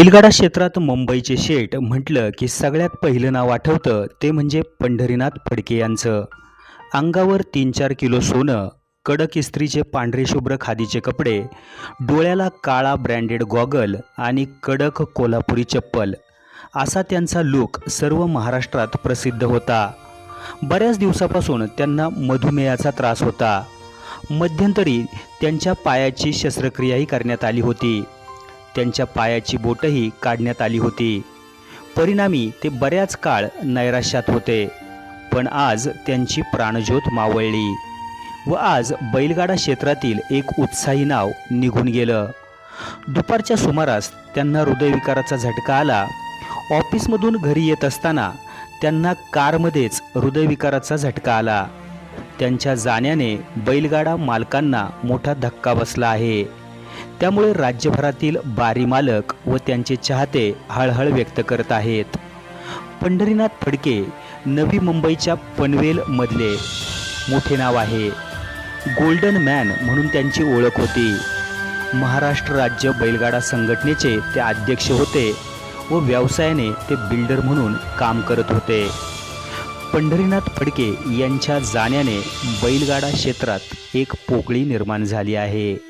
बैलगाडा क्षेत्रात मुंबईचे शेठ म्हटलं की सगळ्यात पहिलं नाव आठवतं ते म्हणजे पंढरीनाथ फडके यांचं. अंगावर तीन चार किलो सोनं कडक इस्त्रीचे पांढरे शुभ्र खादीचे कपडे डोळ्याला काळा ब्रँडेड गॉगल आणि कडक कोल्हापुरी चप्पल असा त्यांचा लूक सर्व महाराष्ट्रात प्रसिद्ध होता. बऱ्याच दिवसापासून त्यांना मधुमेहाचा त्रास होता. मध्यंतरी त्यांच्या पायाची शस्त्रक्रियाही करण्यात आली होती. त्यांच्या पायाची बोटही काढण्यात आली होती. परिणामी ते बऱ्याच काळ नैराश्यात होते. पण आज त्यांची प्राणज्योत मावळली व आज बैलगाडा क्षेत्रातील एक उत्साही नाव निघून गेलं. दुपारच्या सुमारास त्यांना हृदयविकाराचा झटका आला. ऑफिसमधून घरी येत असताना त्यांना कारमध्येच हृदयविकाराचा झटका आला. त्यांच्या जाण्याने बैलगाडा मालकांना मोठा धक्का बसला आहे. त्यामुळे राज्यभरातील बारी मालक व त्यांचे चाहते हळहळ व्यक्त करत आहेत. पंढरीनाथ फडके नवी मुंबईच्या पनवेलमधले मोठे नाव आहे. गोल्डन मॅन म्हणून त्यांची ओळख होती. महाराष्ट्र राज्य बैलगाडा संघटनेचे ते अध्यक्ष होते व व्यवसायाने ते बिल्डर म्हणून काम करत होते. पंढरीनाथ फडके यांच्या जाण्याने बैलगाडा क्षेत्रात एक पोकळी निर्माण झाली आहे.